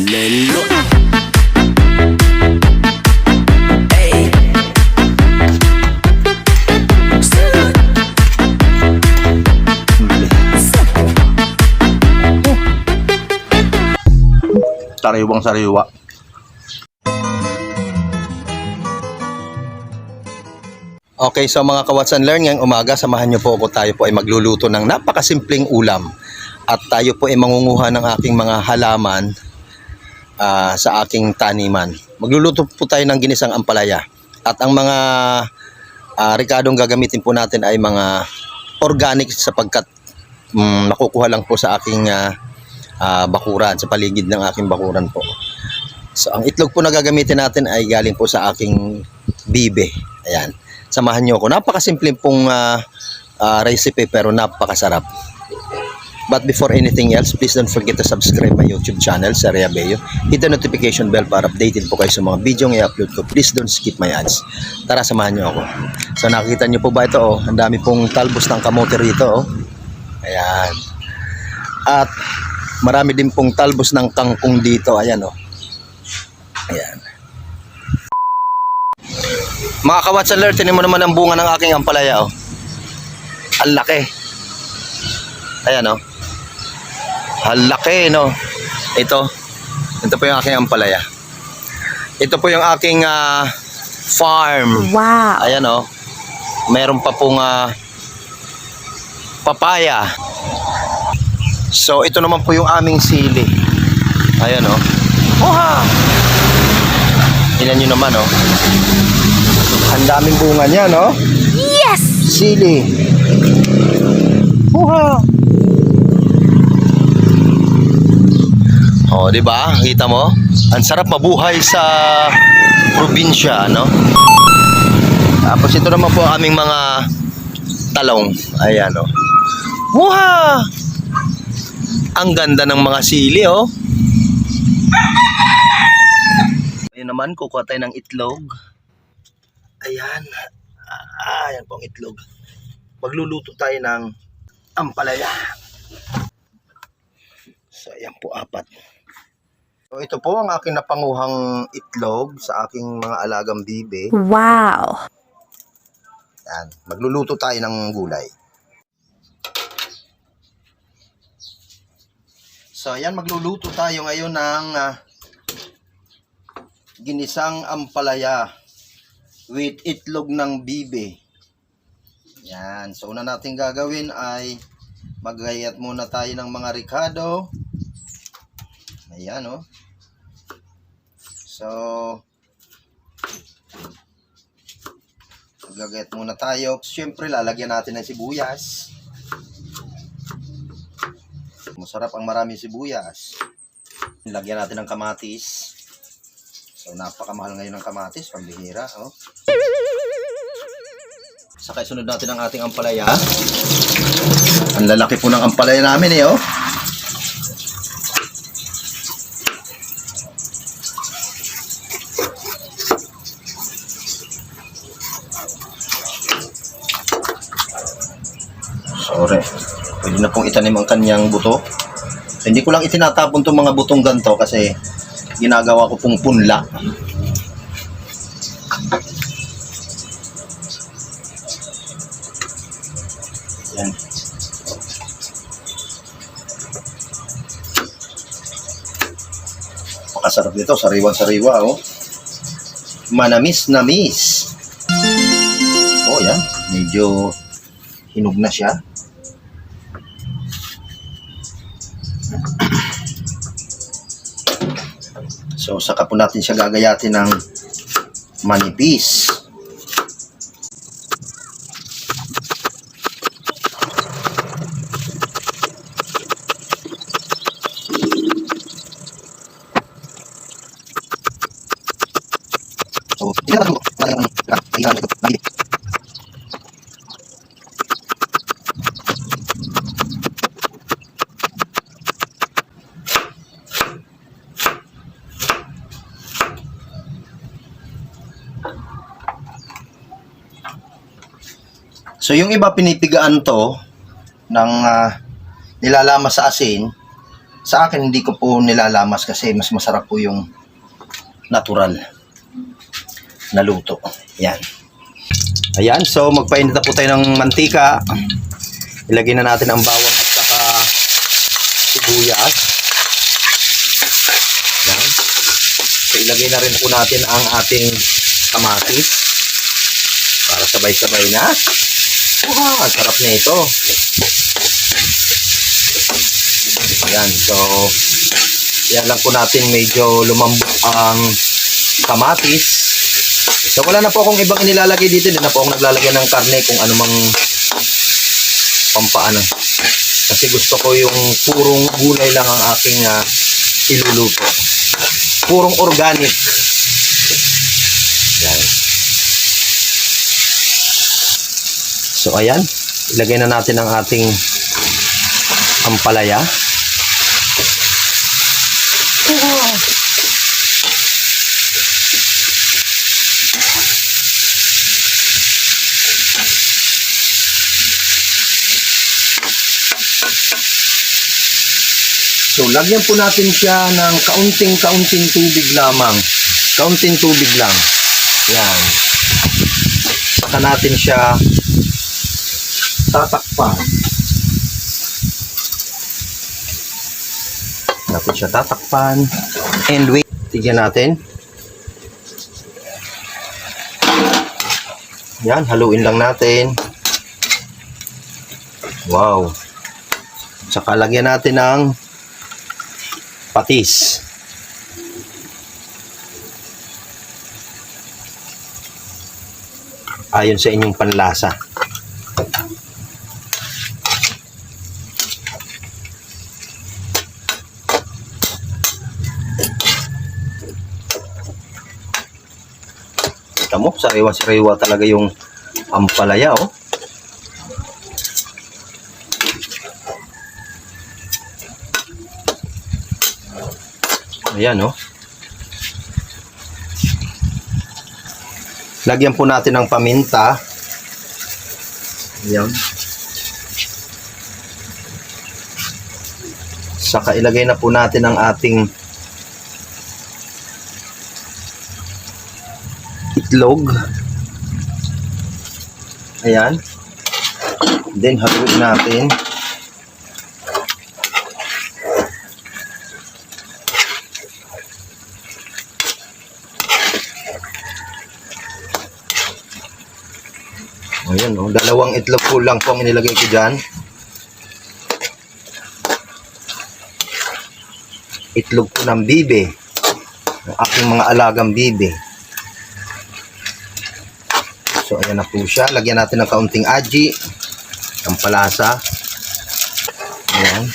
Lelo. Hey. Sariwang sariwa. Okay, so mga kawats and learn, ngayong umaga, samahan niyo po ako. Tayo po ay magluluto ng napakasimpleng ulam. At tayo po ay mangunguha ng aking mga halaman ah, sa aking taniman. Magluluto po tayo ng ginisang ampalaya. At ang mga ah, rikadong gagamitin po natin ay mga organic sapagkat mm, nakukuha lang po sa aking ah, ah, bakuran, sa paligid ng aking bakuran po. So, ang itlog po na gagamitin natin ay galing po sa aking bibe. Ayan. Samahan niyo ako. Napakasimple pong ah, ah, recipe pero napakasarap. But before anything else, please don't forget to subscribe my YouTube channel, Saria Beo. Hit the notification bell para updated po kayo sa mga video ng i-upload ko. Please don't skip my ads. Tara, samahan niyo ako. So nakikita niyo po ba ito? Oh? Ang dami pong talbos ng kamote rito. Oh. Ayan. At marami din pong talbos ng kangkong dito. Ayan oh. Ayan. Mga kawats alert, tinin mo naman ang bunga ng aking ampalaya oh. Ang laki. Ayan oh. Ang laki no. Ito. Ito po yung aking ampalaya. Ito po yung aking ah, farm. Wow. Ayan oh. Meron pa pong ah, papaya. So ito naman po yung aming sili. Ayan oh. Oha! Tingnan nyo naman oh. Ang daming bunga niya no. Yes! Sili. Oha! Oh, di ba? Kita mo? Ang sarap mabuhay sa probinsya, no? Tapos ito naman po aming mga talong. Ayan, oh. Wow! Ang ganda ng mga sili, oh. Ayun naman, kukuha tayo ng itlog. Ayan. Ah, ayan po ang itlog. Magluluto tayo ng ampalaya. So, ayan po, apat. So, ito po ang aking napanguhang itlog sa aking mga alagang bibe. Wow. Yan. Magluluto tayo ng gulay. So, ayan, magluluto tayo ngayon ng ah, ginisang ampalaya with itlog ng bibe. Yan. So, una natin gagawin ay maggayat muna tayo ng mga ricado. Ayan, oh. So, Gagayat muna tayo. Siyempre, lalagyan natin ng sibuyas. Masarap ang marami sibuyas. Lagyan natin ng kamatis. So, napakamahal ngayon ng kamatis. Pambihira, oh. Saka sunod natin ang ating ampalaya. Ang lalaki po ng ampalaya namin eh, oh. Pong itanim ang kanyang buto. Hindi ko lang itinatapon itong mga butong ganito kasi ginagawa ko pong punla. Yan. Pakasarap nito, sariwan-sariwa, oh. Manamis-namis. Oh, yan. Medyo hinog na siya. So, saka po natin siya gagayatin ng manipis. So, ito na ito. So yung iba pinipigaan to ng ah, nilalama sa asin Sa akin, hindi ko po nilalamas kasi mas masarap po yung natural na luto. Yan. Ayan, so magpainit na po tayo ng mantika. Ilagay na natin ang bawang at saka sibuyas. Yan. So ilagay na rin po natin ang ating kamatis para sabay-sabay na. Wow, ang sarap na ito. Ayan, so yan lang po natin medyo lumambot ang kamatis. So wala na po akong ibang inilalagay dito. Hindi na po akong naglalagay ng karne kung anumang pampaano. Kasi gusto ko yung purong gulay lang ang aking ah, iluluto. Purong organic. Yan. So ayan, ilagay na natin ang ating ampalaya. So, lagyan po natin siya ng kaunting-kaunting tubig lamang. Kaunting tubig lang. Yan. Saka natin siya tatakpan. Natin siya tatakpan. And wait. Tigyan natin. Yan, haluin lang natin. Wow. Saka lagyan natin ng patis. Ayon sa inyong panlasa. Mo, sariwa-sariwa talaga yung ampalaya, oh. Ayan, oh. Lagyan po natin ng paminta. Ayan. Saka ilagay na po natin ang ating itlog. Ayan. Then haluin natin. Ayan, oh. dalawang itlog po lang po ang inilagay ko dyan. Itlog po ng bibe. Ang aking mga alagang bibe. So, ayan na po siya. Lagyan natin ng kaunting aji. Ang palasa. Ayan.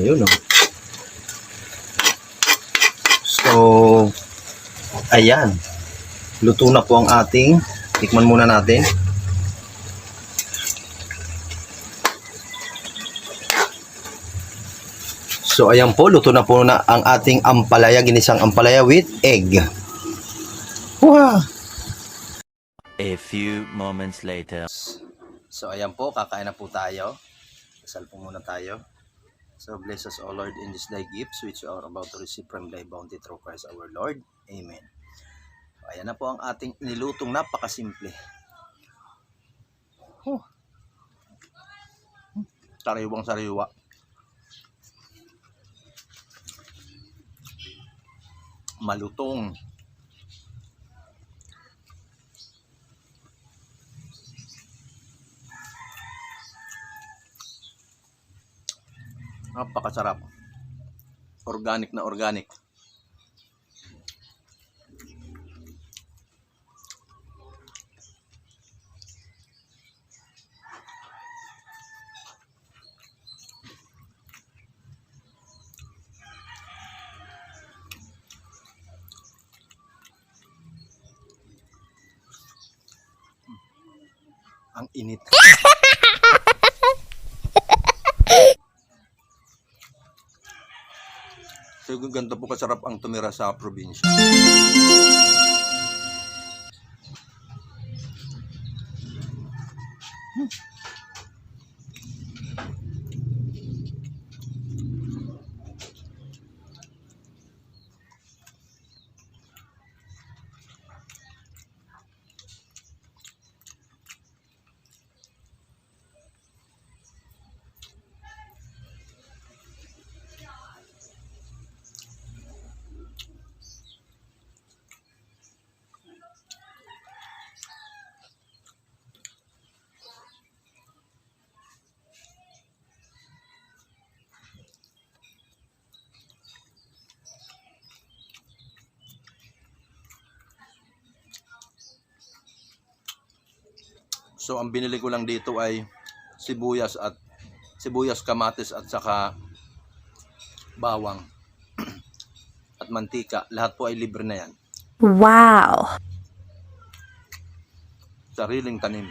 Ayun, oh. So, ayan. Luto na po ang ating. Tikman muna natin. So, ayan po. Luto na po na ang ating ampalaya. Ginisang ampalaya with egg. Wow! A few moments later. So, ayan po. Kakain na po tayo. Kasal po muna tayo. So, bless us, O Lord, in this thy gifts which are about to receive from thy bounty through Christ our Lord. Amen. So, ayan na po ang ating nilutong napakasimple. Huh. Sariwang sariwa. Malutong. Napakasarap. Organic na organic. Ang init. So ganito po kasarap ang tumira sa probinsya. So ang binili ko lang dito ay sibuyas at sibuyas kamatis at saka bawang at mantika. Lahat po ay libre na yan. Wow. Sariling tanim.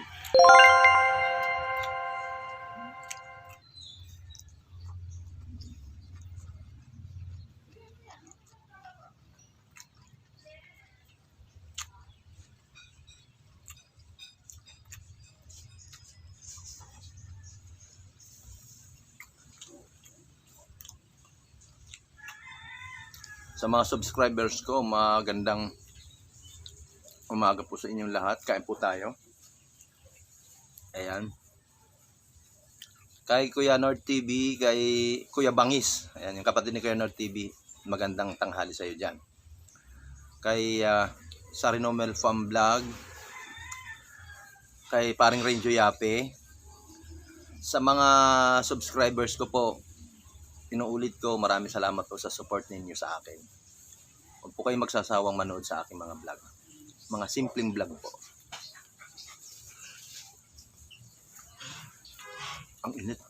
Sa mga subscribers ko, magandang umaga po sa inyong lahat. Kain po tayo. Ayan. Kay Kuya Nord TV, kay Kuya Bangis. Ayan, yung kapatid ni Kuya Nord TV. Magandang tanghali sa iyo dyan. Kay uh, Sarinomel Farm Vlog. Kay paring Renjo Yape. Sa mga subscribers ko po, inuulit ko, maraming salamat po sa support ninyo sa akin. Huwag po kayong magsasawang manood sa aking mga vlog. Mga simpleng vlog po. Ang init.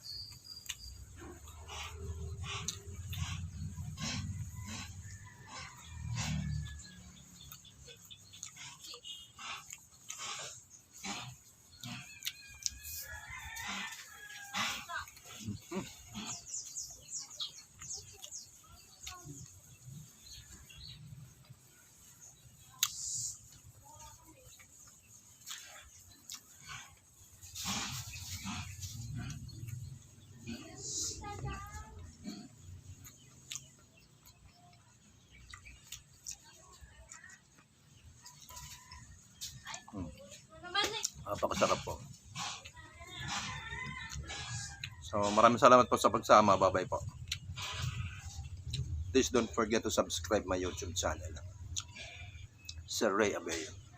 Napakasarap po. So, maraming salamat po sa pagsama. Bye-bye po. Please don't forget to subscribe my YouTube channel. Sir Ray Abello.